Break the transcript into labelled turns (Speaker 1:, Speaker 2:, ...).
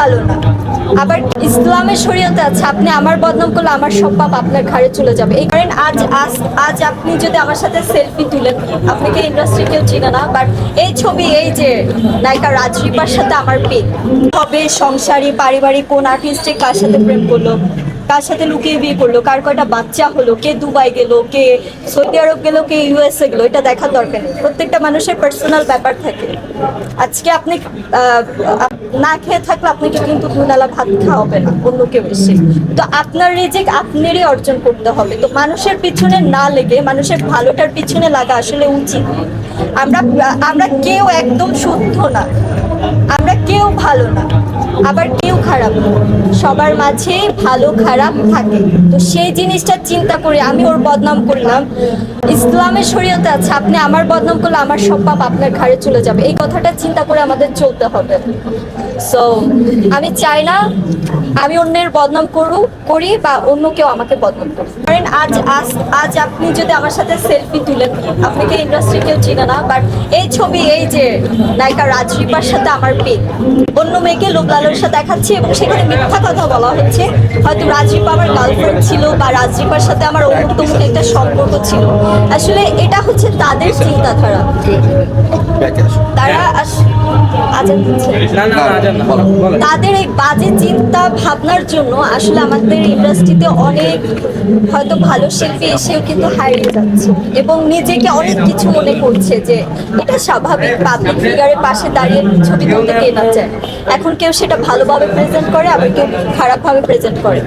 Speaker 1: ভালো না। আবার ইসলামের শরীয়তে আছে, আপনি আমার বদনাম করলে আমার সব পাপ আপনার ঘাড়ে চলে যাবে। এই কারণ আজ আজ আজ আপনি যদি আমার সাথে সেলফি তুলেন, আপনাকে ইন্ডাস্ট্রি কেউ চিনে না বাট এই ছবি, এই যে নায়িকা রাজরিপার সাথে আমার পেট হবে সংসারী, পারিবারিক কোন আর্টিস্টে কার সাথে প্রেম করল? কার সাথে লুকিয়ে বিয়ে করল? কার কয়টা বাচ্চা হলো? কে দুবাই গেল? কে সৌদি আরব গেল? কে ইউএসএ গেলো? এটা দেখার দরকার নেই। প্রত্যেকটা মানুষের পার্সোনাল ব্যাপার থাকে। আজকে আপনি না খেয়ে থাকলে আপনাকে কিন্তু দুবেলা ভাত খাওয়াবে না, অন্য কেউ এসে। তো আপনার রিজিক আপনারই অর্জন করতে হবে। তো মানুষের পিছনে না লেগে, মানুষের ভালোটার পিছনে লাগা আসলে উচিত। আমরা আমরা কেউ একদম শুদ্ধ না। আমরা কেউ ভালো না। আবার কেউ খারাপ সবার মাঝে ভালো খারাপ থাকে। তো সেই জিনিসটা চিন্তা করে আমি ওর বদনাম করলাম। ইসলামের শরীয়তে আছে, আপনি আমার বদনাম করলে আমার সব পাপ আপনার ঘাড়ে চলে যাবে। এই কথাটা চিন্তা করে আমাদের চলতে হবে। সো আমি চাই না আমি অন্যের বদনাম করু করি বা অন্য কেউ আমাকে বদনাম করি আজ আজ আজ আপনি যদি আমার সাথে সেলফি তুলেন আপনাকে ইন্ডাস্ট্রি কেউ চিনে না বাট এই ছবি এই যে নায়িকা রাজরিপার সাথে আমার পিক অন্য মেয়েকে লোক লালসা দেখাচ্ছি এবং সেখানে মিথ্যা কথা বলা হচ্ছে হয়তো রাজরিপা আমার গার্লফ্রেন্ড ছিল বা রাজরিপার সাথে আমার অন্যতম একটা সম্পর্ক ছিল। আসলে এটা হচ্ছে তাদের চিন্তাধারা। তারা তাদের এই বাজে চিন্তা ভাবনার জন্য আসলে আমাদের ইন্ডাস্ট্রিতে অনেক হয়তো ভালো শিল্পী এসেও কিন্তু হারিয়ে যাচ্ছে এবং নিজেকে অনেক কিছু মনে করছে যে এটা স্বাভাবিক পাবলিক ফিগারের পাশে দাঁড়িয়ে ছবি তুলতে কেনা যায় এখন কেউ সেটা ভালোভাবে প্রেজেন্ট করে, আবার কেউ খারাপভাবে প্রেজেন্ট করে।